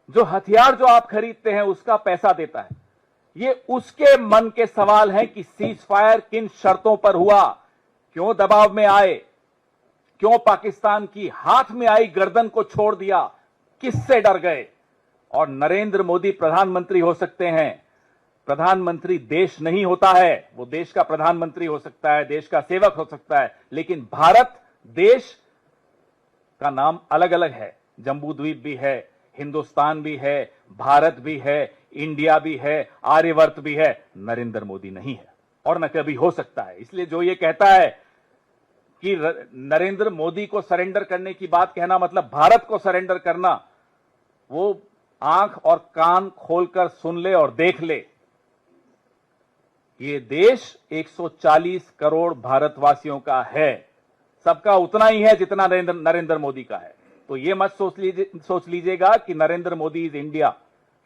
जो हथियार जो आप खरीदते हैं, उसका पैसा देता है। ये उसके मन के सवाल हैं कि सीज फायर किन शर्तों पर हुआ, क्यों दबाव में आए, क्यों पाकिस्तान की हाथ में आई गर्दन को छोड़ दिया किससे डर गए? और नरेंद्र मोदी प्रधानमंत्री हो सकते हैं। प्रधानमंत्री देश नहीं होता है। वो देश का प्रधानमंत्री हो सकता है, देश का सेवक हो सकता है, लेकिन भारत देश का नाम अलग अलग है। जम्बू द्वीप भी है, हिंदुस्तान भी है, भारत भी है, इंडिया भी है, आर्यवर्त भी है। नरेंद्र मोदी नहीं है, और न कभी हो सकता है। इसलिए जो ये कहता है कि र- नरेंद्र मोदी को सरेंडर करने की बात कहना मतलब भारत को सरेंडर करना वो आंख और कान खोलकर सुन ले और देख ले ये देश 140 करोड़ भारतवासियों का है सबका उतना ही है जितना नरेंद्र नरेंद्र मोदी का है तो ये मत सोच लीजिए सोच लीजिएगा कि Narendra Modi is India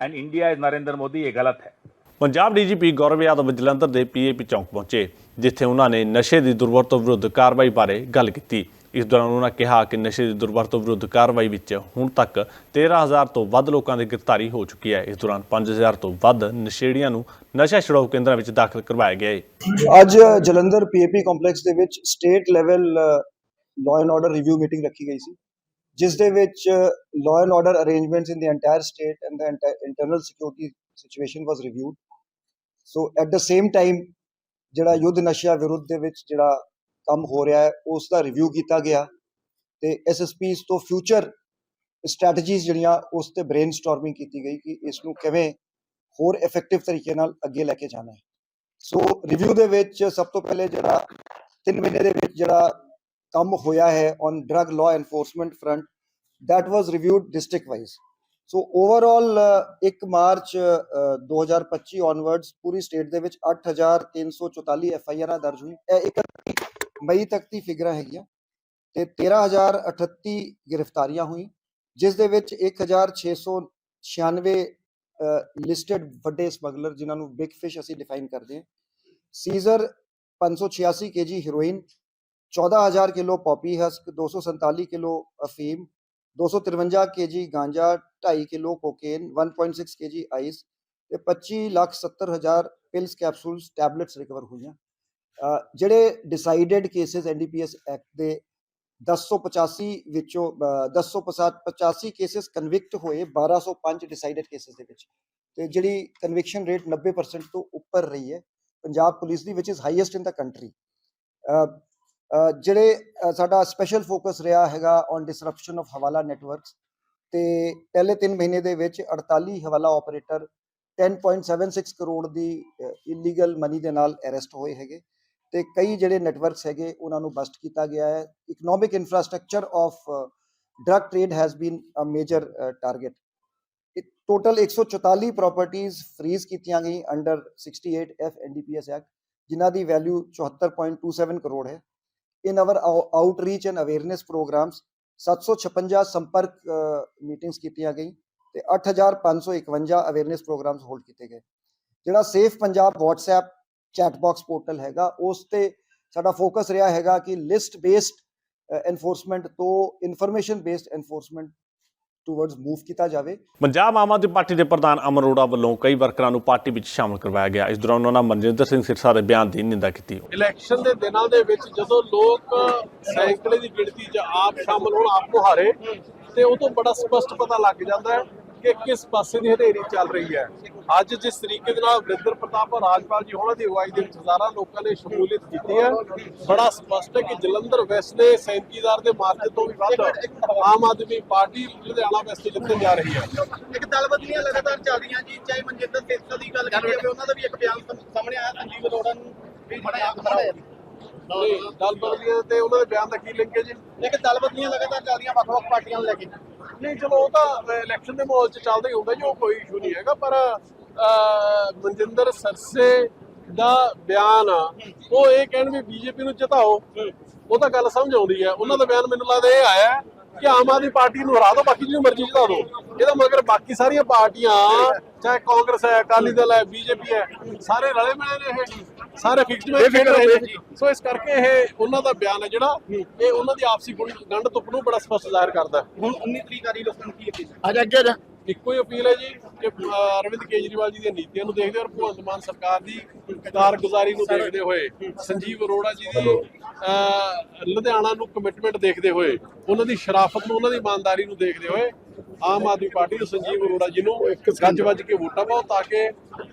and India is Narendra Modi ये गलत है ਪੰਜਾਬ ਡੀਜੀਪੀ ਗੌਰਵ ਯਾਦਵ ਜਲੰਧਰ ਦੇ ਪੀਏਪੀ ਚੌਂਕ ਪਹੁੰਚੇ ਜਿੱਥੇ ਉਹਨਾਂ ਨੇ ਨਸ਼ੇ ਦੀ ਦੁਰਵਰਤੋਂ ਵਿਰੁੱਧ ਕਾਰਵਾਈ ਬਾਰੇ ਗੱਲ ਕੀਤੀ। ਇਸ ਦੌਰਾਨ ਉਹਨਾਂ ਕਿਹਾ ਕਿ ਨਸ਼ੇ ਦੀ ਦੁਰਵਰਤੋਂ ਵਿਰੁੱਧ ਕਾਰਵਾਈ ਵਿੱਚ ਹੁਣ ਤੱਕ 13000 ਤੋਂ ਵੱਧ ਲੋਕਾਂ ਦੀ ਗ੍ਰਿਫਤਾਰੀ ਹੋ ਚੁੱਕੀ ਹੈ। ਇਸ ਦੌਰਾਨ 5000 ਤੋਂ ਵੱਧ ਨਸ਼ੇੜੀਆਂ ਨੂੰ ਨਸ਼ਾ ਛੁਡਾਊ ਕੇਂਦਰਾਂ ਵਿੱਚ ਦਾਖਲ ਕਰਵਾਇਆ ਗਿਆ ਹੈ। ਅੱਜ ਜਲੰਧਰ ਪੀਏਪੀ ਕੰਪਲੈਕਸ ਦੇ ਵਿੱਚ state level law and order review meeting ਰੱਖੀ ਗਈ ਸੀ, ਜਿਸ ਦੇ ਵਿੱਚ law and order arrangements in the entire state and the internal security situation was reviewed so at the same time ਜਿਹੜਾ ਯੁੱਧ ਨਸ਼ਾ ਵਿਰੁੱਧ ਦੇ ਵਿੱਚ ਜਿਹੜਾ ਕੰਮ ਹੋ ਰਿਹਾ ਹੈ, ਉਸ ਦਾ ਰਿਵਿਊ ਕੀਤਾ ਗਿਆ ਤੇ ਐਸਐਸਪੀਸ ਤੋਂ ਫਿਊਚਰ ਸਟ੍ਰੈਟਜੀਜ਼ ਜਿਹੜੀਆਂ, ਉਸ ਤੇ ਬ੍ਰੇਨਸਟਾਰਮਿੰਗ ਕੀਤੀ ਗਈ ਕਿ ਇਸ ਨੂੰ ਕਿਵੇਂ ਹੋਰ ਇਫੈਕਟਿਵ ਤਰੀਕੇ ਨਾਲ ਅੱਗੇ ਲੈ ਕੇ ਜਾਣਾ ਹੈ। ਸੋ ਰਿਵਿਊ ਦੇ ਵਿੱਚ ਸਭ ਤੋਂ ਪਹਿਲੇ ਜਿਹੜਾ 3 ਮਹੀਨੇ ਦੇ ਵਿੱਚ ਜਿਹੜਾ ਕੰਮ ਹੋਇਆ ਹੈ on drug law enforcement front that was reviewed district wise so overall uh, 1 March uh, 2025 onwards ਪੂਰੀ ਸਟੇਟ ਦੇ ਵਿੱਚ 8344 ਐਫ ਆਈ ਆਰਾਂ ਦਰਜ ਹੋਈਆਂ। ਇਹ 31 ਮਈ ਤੱਕ ਦੀ ਫਿਗਰਾਂ ਹੈਗੀਆਂ ਤੇ 13038 ਗ੍ਰਿਫਤਾਰੀਆਂ ਹੋਈ ਜਿਸ ਦੇ ਵਿੱਚ 1696 ਲਿਸਟਡ ਵੱਡੇ ਸਮਗਲਰ ਜਿਨ੍ਹਾਂ ਨੂੰ ਬਿਗ ਫਿਸ਼ ਅਸੀਂ ਡਿਫਾਈਨ ਕਰਦੇ ਹਾਂ। Seizure 586 KG heroin 14000 kilo poppy husk 247 kilo ਅਫੀਮ 253 KG ganja 2.5 kilo cocaine 1.6 KG ice ਤੇ 25 ਲੱਖ 70 ਹਜ਼ਾਰ ਪਿਲਸ ਕੈਪਸੂਲਸ ਟੈਬਲੇਟਸ ਰਿਕਵਰ ਹੋਈਆਂ। ਜਿਹੜੇ ਡਿਸਾਈਡਡ ਕੇਸਸ ਐਨਡੀਪੀਐਸ ਐਕਟ ਦੇ 1085 ਵਿੱਚੋਂ 1085 ਕੇਸਸ ਕਨਵਿਕਟ ਹੋਏ 1205 ਡਿਸਾਈਡਡ ਕੇਸਸ ਦੇ ਵਿੱਚ। ਤੇ ਜਿਹੜੀ ਕਨਵਿਕਸ਼ਨ ਰੇਟ 90% ਤੋਂ ਉੱਪਰ ਰਹੀ ਹੈ, ਪੰਜਾਬ ਪੁਲਿਸ ਦੀ ਵਿਚ is highest in the country ਜਿਹੜੇ ਸਾਡਾ ਸਪੈਸ਼ਲ ਫੋਕਸ ਰਿਹਾ ਹੈਗਾ on disruption of hawala networks ਤੇ ਪਹਿਲੇ 3 ਮਹੀਨੇ ਦੇ ਵਿੱਚ 48 ਹਵਾਲਾ ਆਪਰੇਟਰ 10.76 ਕਰੋੜ ਦੀ ਇਲੀਗਲ ਮਨੀ ਦੇ ਨਾਲ ਅਰੈਸਟ ਹੋਏ ਹੈਗੇ ਤੇ ਕਈ ਜਿਹੜੇ ਨੈਟਵਰਕਸ ਹੈਗੇ ਉਹਨਾਂ ਨੂੰ ਬਸਟ ਕੀਤਾ ਗਿਆ ਹੈ। Economic infrastructure of drug trade has been a major target total 144 ਪ੍ਰਾਪਰਟੀਆਂ ਫ੍ਰੀਜ਼ ਕੀਤੀਆਂ ਗਈ ਅੰਡਰ 68 ਐਫ ਐਨਡੀਪੀਐਸ ਐਕਟ ਜਿਨ੍ਹਾਂ ਦੀ ਵੈਲਿਊ 74.27 ਕਰੋੜ ਹੈ। In our ou- outreach and awareness programs 756 ਸੰਪਰਕ ਮੀਟਿੰਗਸ ਕੀਤੀਆਂ ਗਈ ਤੇ 8551 ਅਵੇਅਰਨੈਸ ਪ੍ਰੋਗਰਾਮਸ ਹੋਲਡ ਕੀਤੇ ਗਏ ਜਿਹੜਾ safe Punjab WhatsApp chat box portal ਹੈਗਾ ਉਸ ਤੇ ਸਾਡਾ ਫੋਕਸ ਰਿਹਾ ਹੈਗਾ ਕਿ ਲਿਸਟ ਬੇਸਡ ਐਨਫੋਰਸਮੈਂਟ ਤੋਂ information based enforcement towards move ਕੀਤਾ ਜਾਵੇ। ਪੰਜਾਬ ਆਮ ਆਦਮੀ ਪਾਰਟੀ ਦੇ ਪ੍ਰਧਾਨ ਅਮਰ ਅਰੋੜਾ ਵੱਲੋਂ ਕਈ ਵਰਕਰਾਂ ਨੂੰ ਪਾਰਟੀ ਵਿੱਚ ਸ਼ਾਮਲ ਕਰਵਾਇਆ ਗਿਆ। ਇਸ ਦੌਰਾਨ ਉਹਨਾਂ ਮਨਜਿੰਦਰ ਸਿੰਘ ਸਿਰਸਾ ਦੇ ਬਿਆਨ ਦੀ ਨਿੰਦਾ ਕੀਤੀ। ਇਲੈਕਸ਼ਨ ਦੇ ਦਿਨਾਂ ਦੇ ਵਿੱਚ ਜਦੋਂ ਲੋਕ ਸੈਂਕੜੇ ਦੀ ਗਿਣਤੀ 'ਚ ਆਪ ਸ਼ਾਮਲ ਹੋਣ ਆਪ ਮੁਹਾਰੇ ਤੇ ਉਹ ਤੋਂ ਬੜਾ ਸਪਸ਼ਟ ਪਤਾ ਲੱਗ ਜਾਂਦਾ ਹੈ ਕਿ ਕਿਸ ਪਾਸੇ ਦੀ ਹਨੇਰੀ ਚੱਲ ਰਹੀ ਹੈ? ਅੱਜ ਜਿਸ ਤਰੀਕੇ ਦੇ ਨਾਲ ਵਰਿੰਦਰ ਪ੍ਰਤਾਪ ਔਰ ਰਾਜਪਾਲ ਜੀ ਹੋਣਾ ਦੀ ਅਗਵਾਈ ਦੇ ਵਿੱਚ ਹਜ਼ਾਰਾਂ ਲੋਕਾਂ ਨੇ ਸ਼ਮੂਲੀਅਤ ਕੀਤੀ ਹੈ। ਬੜਾ ਸਪਸ਼ਟ ਹੈ ਕਿ ਜਲੰਧਰ ਵੈਸਟ ਦੇ 37000 ਦੇ ਮਾਰਚ ਤੋਂ ਵੀ ਵੱਧ ਆਮ ਆਦਮੀ ਪਾਰਟੀ ਲੁਧਿਆਣਾ ਵੈਸਟ ਜਿੱਤਣ ਜਾ ਰਹੀ ਹੈ। ਇੱਕ ਦਲ ਬਦਲੀਆਂ ਲਗਾਤਾਰ ਚੱਲ ਰਹੀਆਂ ਜੀ, ਚਾਹੇ ਮਨਜਿੰਦਰ ਸੇਖਾ ਦੀ ਗੱਲ ਕਰੀਏ, ਉਹਨਾਂ ਦਾ ਵੀ ਇੱਕ ਬਿਆਨ ਸਾਹਮਣੇ ਆਇਆ, ਸੰਜੀਵ ਅਰੋੜਾ ਨੂੰ ਵੀ ਬੜਾ ਖਤਰਾ ਨਹੀਂ ਦਲ ਬਦਲੀਆਂ ਤੇ ਉਹਨਾਂ ਦੇ ਬਿਆਨ ਦਾ ਕੀ ਲਿੰਕ ਹੈ ਜੀ? ਇੱਕ ਦਲ ਬਦਲੀਆਂ ਲਗਾਤਾਰ ਚੱਲ ਰਹੀਆਂ ਵੱਖ-ਵੱਖ ਪਾਰਟੀਆਂ ਨੂੰ ਲੈ ਕੇ। ਨਹੀਂ ਚਲੋ ਉਹ ਤਾਂ ਇਲੈਕਸ਼ਨ ਦੇ ਮਾਹੌਲ 'ਚ ਚੱਲਦਾ ਹੀ ਹੁੰਦਾ ਜੀ ਉਹ ਕੋਈ ਇਸ਼ੂ ਨਹੀਂ ਹੈਗਾ ਪਰ ਅਹ, ਮਨਜਿੰਦਰ ਸਰਸੇ ਦਾ ਬਿਆਨ ਉਹ ਇਹ ਕਹਿਣ ਵੀ ਬੀਜੇਪੀ ਨੂੰ ਜਿਤਾਓ ਉਹ ਤਾਂ ਗੱਲ ਸਮਝ ਆਉਂਦੀ ਹੈ। ਉਹਨਾਂ ਦਾ ਬਿਆਨ ਮੈਨੂੰ ਲੱਗਦਾ ਇਹ ਆਇਆ ਕਿ ਆਮ ਆਦਮੀ ਪਾਰਟੀ ਨੂੰ ਹਰਾ ਦਿਓ ਬਾਕੀ ਜਿਹਨੂੰ ਮਰਜ਼ੀ ਜਿਤਾ ਦਿਓ। ਇਹਦਾ ਮਗਰ ਬਾਕੀ ਸਾਰੀਆਂ ਪਾਰਟੀਆਂ ਚਾਹੇ ਕਾਂਗਰਸ ਹੈ ਅਕਾਲੀ ਦਲ ਹੈ ਬੀਜੇਪੀ ਹੈ ਸਾਰੇ ਰਲੇ ਮਿਲੇ ਨੇ ਇਹ। ਸਾਰੇ ਫਿਕਸਡ ਮੈਚ ਖੇਡ ਰਹੇ ਨੇ ਸੋ। ਇਸ ਕਰਕੇ ਇਹ ਉਹਨਾਂ ਦਾ ਬਿਆਨ ਹੈ ਜਿਹੜਾ ਇਹ ਉਹਨਾਂ ਦੀ ਆਪਸੀ ਗੁੰਡ- ਗੰਢ ਤੁਪ ਨੂੰ ਬੜਾ ਸਪਸ਼ਟ ਜ਼ਾਹਿਰ ਕਰਦਾ। ਹੁਣ 19 ਤਰੀਕ ਆ ਰਹੀ ਲੋਕਾਂ ਨੂੰ ਕੀ ਅਪੀਲ ਅੱਜ ਅੱਗੇ ਇੱਕੋ ਹੀ ਅਪੀਲ ਹੈ ਜੀ ਕਿ ਅਰਵਿੰਦ ਕੇਜਰੀਵਾਲ ਜੀ ਦੀਆਂ ਨੀਤੀਆਂ ਨੂੰ ਦੇਖਦੇ ਹੋਏ ਭਗਵੰਤ ਮਾਨ ਸਰਕਾਰ ਦੀ ਕਾਰਗੁਜ਼ਾਰੀ ਨੂੰ ਦੇਖਦੇ ਹੋਏ ਸੰਜੀਵ ਅਰੋੜਾ ਜੀ ਦੀ ਲੁਧਿਆਣਾ ਨੂੰ ਕਮਿਟਮੈਂਟ ਦੇਖਦੇ ਹੋਏ ਉਹਨਾਂ ਦੀ ਸ਼ਰਾਫਤ ਨੂੰ ਉਹਨਾਂ ਦੀ ਇਮਾਨਦਾਰੀ ਨੂੰ ਦੇਖਦੇ ਹੋਏ ਆਮ ਆਦਮੀ ਪਾਰਟੀ ਨੂੰ ਸੰਜੀਵ ਅਰੋੜਾ ਜੀ ਨੂੰ ਗੱਜ ਵੱਜ ਕੇ ਵੋਟਾਂ ਪਾਓ ਤਾਂ ਕਿ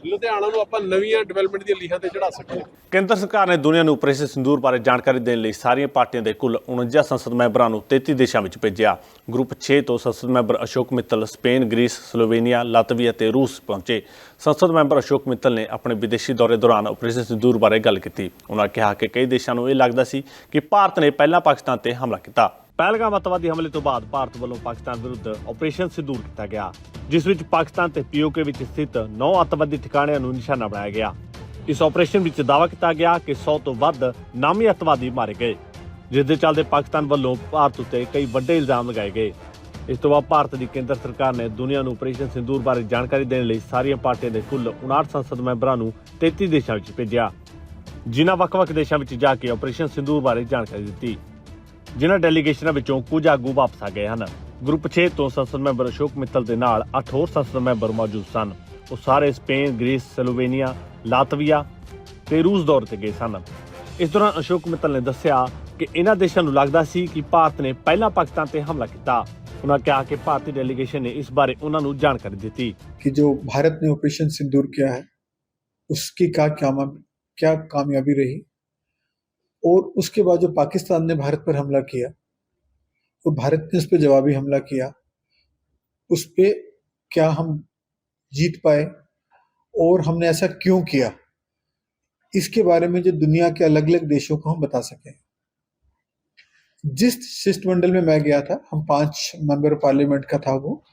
ਲੁਧਿਆਣਾ ਨੂੰ ਆਪਾਂ ਨਵੀਆਂ ਡਿਵੈਲਪਮੈਂਟ ਦੀਆਂ ਲੀਹਾਂ ਤੇ ਚੜਾ ਸਕੀਏ। ਕੇਂਦਰ ਸਰਕਾਰ ਨੇ ਦੁਨੀਆ ਨੂੰ ਆਪਰੇਸ਼ਨ ਸਿੰਦੂਰ ਬਾਰੇ ਜਾਣਕਾਰੀ ਦੇਣ ਲਈ ਸਾਰੀਆਂ ਪਾਰਟੀਆਂ ਦੇ ਕੁੱਲ 49 ਸੰਸਦ ਮੈਂਬਰਾਂ ਨੂੰ 33 ਦੇਸ਼ਾਂ ਵਿੱਚ ਭੇਜਿਆ। ਗਰੁੱਪ 6 ਤੋਂ ਸੰਸਦ member Ashok Mittal Spain Greece Slovenia Latvia ਤੇ ਰੂਸ ਪਹੁੰਚੇ। ਸੰਸਦ ਮੈਂਬਰ ਅਸ਼ੋਕ ਮਿੱਤਲ ਨੇ ਆਪਣੇ ਵਿਦੇਸ਼ੀ ਦੌਰੇ ਦੌਰਾਨ ਆਪਰੇਸ਼ਨ ਸਿੰਦੂਰ ਬਾਰੇ ਗੱਲ ਕੀਤੀ। ਉਹਨਾਂ ਕਿਹਾ ਕਿ ਕਈ ਦੇਸ਼ਾਂ ਨੂੰ ਇਹ ਲੱਗਦਾ ਸੀ ਕਿ ਭਾਰਤ ਨੇ ਪਹਿਲਾਂ ਪਾਕਿਸਤਾਨ ਤੇ ਹਮਲਾ ਕੀਤਾ। ਪਹਿਲਗਾਮ ਅੱਤਵਾਦੀ ਹਮਲੇ ਤੋਂ ਬਾਅਦ ਭਾਰਤ ਵੱਲੋਂ ਪਾਕਿਸਤਾਨ ਵਿਰੁੱਧ ਆਪਰੇਸ਼ਨ ਸਿੰਦੂਰ ਕੀਤਾ ਗਿਆ, ਜਿਸ ਵਿੱਚ ਪਾਕਿਸਤਾਨ ਤੇ ਪੀਓਕੇ ਵਿੱਚ ਸਥਿਤ 9 ਅੱਤਵਾਦੀ ਠਿਕਾਣਿਆਂ ਨੂੰ ਨਿਸ਼ਾਨਾ ਬਣਾਇਆ ਗਿਆ। ਇਸ ਆਪਰੇਸ਼ਨ ਵਿੱਚ ਦਾਅਵਾ ਕੀਤਾ ਗਿਆ ਕਿ 100 ਤੋਂ ਵੱਧ ਨਾਮੀ ਅੱਤਵਾਦੀ ਮਾਰੇ ਗਏ, ਜਿਸ ਦੇ ਚੱਲਦੇ ਪਾਕਿਸਤਾਨ ਵੱਲੋਂ ਭਾਰਤ ਉੱਤੇ ਕਈ ਵੱਡੇ ਇਲਜ਼ਾਮ ਲਗਾਏ ਗਏ। ਇਸ ਤੋਂ ਬਾਅਦ ਭਾਰਤ ਦੀ ਕੇਂਦਰ ਸਰਕਾਰ ਨੇ ਦੁਨੀਆ ਨੂੰ ਆਪਰੇਸ਼ਨ ਸਿੰਦੂਰ ਬਾਰੇ ਜਾਣਕਾਰੀ ਦੇਣ ਲਈ ਸਾਰੀਆਂ ਪਾਰਟੀਆਂ ਦੇ ਕੁੱਲ 59 ਸੰਸਦ ਮੈਂਬਰਾਂ ਨੂੰ 33 ਦੇਸ਼ਾਂ ਵਿੱਚ ਭੇਜਿਆ। ਜਿਨ੍ਹਾਂ ਵੱਖ-ਵੱਖ ਦੇਸ਼ਾਂ ਵਿੱਚ ਜਾ ਕੇ ਆਪਰੇਸ਼ਨ ਸਿੰਦੂਰ ਬਾਰੇ ਜਾਣਕਾਰੀ ਦਿੱਤੀ। ਜਿਨ੍ਹਾਂ ਡੈਲੀਗੇਸ਼ਨਾਂ ਵਿੱਚੋਂ ਕੁਝ ਆਗੂ ਵਾਪਸ ਆ ਗਏ ਹਨ ਗਰੁੱਪ 6 ਤੋਂ ਸੰਸਦ ਮੈਂਬਰ ਅਸ਼ੋਕ ਮਿੱਤਲ ਦੇ ਨਾਲ 8 ਹੋਰ ਸੰਸਦ ਮੈਂਬਰ ਮੌਜੂਦ ਸਨ ਉਹ ਸਾਰੇ ਸਪੇਨ ਗ੍ਰੀਸ ਸਲੋਵੇਨੀਆ ਲਾਤਵੀਆ ਤੇ ਰੂਸ ਦੌਰੇ ਤੇ ਗਏ ਸਨ ਇਸ ਦੌਰਾਨ ਅਸ਼ੋਕ ਮਿੱਤਲ ਨੇ ਦੱਸਿਆ ਕਿ ਇਹਨਾਂ ਦੇਸ਼ਾਂ ਨੂੰ ਲੱਗਦਾ ਸੀ ਕਿ ਭਾਰਤ ਨੇ ਪਹਿਲਾਂ ਪਾਕਿਸਤਾਨ ਤੇ ਹਮਲਾ ਕੀਤਾ ਉਹਨਾਂ ਕਿਹਾ ਕਿ ਭਾਰਤੀ ਡੈਲੀਗੇਸ਼ਨ ਨੇ ਇਸ ਬਾਰੇ ਉਹਨਾਂ ਨੂੰ ਜਾਣਕਾਰੀ ਦਿੱਤੀ कि जो भारत ने ऑपरेशन सिंदूर किया है उसकी क्या कामा क्या कामयाबी रही और उसके बाद जो पाकिस्तान ने भारत पर हमला किया तो भारत ने उस पर जवाबी हमला किया। उस पर क्या हम जीत पाए और हमने ऐसा क्यों किया? इसके बारे में जो दुनिया के अलग अलग देशों को हम बता सकें। जिस शिष्टमंडल में मैं गया था, हम पाँच मेंबर पार्लियामेंट का था वो,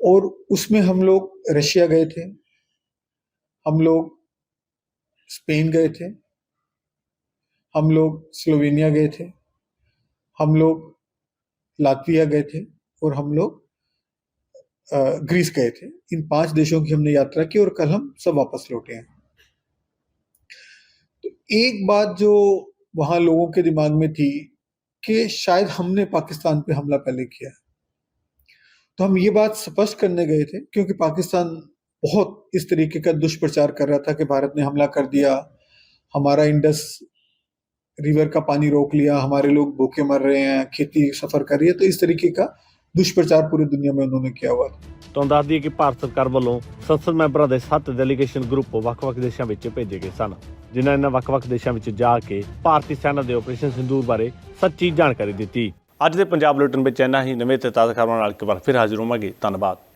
और उसमें हम लोग रशिया गए थे, हम लोग स्पेन गए थे हम लोग स्लोवेनिया गए थे, हम लोग लातविया गए थे और हम लोग ग्रीस गए थे। इन पाँच देशों की हमने यात्रा की और कल हम सब वापस लौटे हैं। तो एक बात जो वहाँ लोगों के दिमाग में थी कि शायद हमने पाकिस्तान पे हमला पहले किया। तो हम ये बात स्पष्ट करने गए थे क्योंकि पाकिस्तान बहुत इस तरीके का दुष्प्रचार कर रहा था कि भारत ने हमला कर दिया, हमारा इंडस रिवर का पानी रोक लिया हमारे लोग भूखे मर रहे हैं खेती सफर कर रही है तो इस तरीके का दुष्प्रचार पूरी दुनिया में उन्होंने किया हुआ था ਤੁਹਾਨੂੰ ਦੱਸ ਦਈਏ ਕਿ ਭਾਰਤ ਸਰਕਾਰ ਵੱਲੋਂ ਸੰਸਦ ਮੈਂਬਰਾਂ ਦੇ 7 ਡੈਲੀਗੇਸ਼ਨ ਗਰੁੱਪ ਵੱਖ-ਵੱਖ ਦੇਸ਼ਾਂ ਵਿੱਚ ਭੇਜੇ ਗਏ ਸਨ ਜਿਨ੍ਹਾਂ ਇਹਨਾਂ ਵੱਖ-ਵੱਖ ਦੇਸ਼ਾਂ ਵਿੱਚ ਜਾ ਕੇ ਭਾਰਤੀ ਸੈਨਾ ਦੇ ਆਪਰੇਸ਼ਨ ਸਿੰਦੂਰ ਬਾਰੇ ਸੱਚੀ ਜਾਣਕਾਰੀ ਦਿੱਤੀ ਅੱਜ ਦੇ ਪੰਜਾਬ ਬੁਲੇਟਿਨ ਵਿੱਚ ਇੰਨਾ ਹੀ ਨਵੇਂ ਤੇ ਤਾਜ਼ਾ ਖਬਰਾਂ ਨਾਲ ਇੱਕ ਵਾਰ ਫਿਰ ਹਾਜ਼ਰ ਹੋਵਾਂਗੇ ਧੰਨਵਾਦ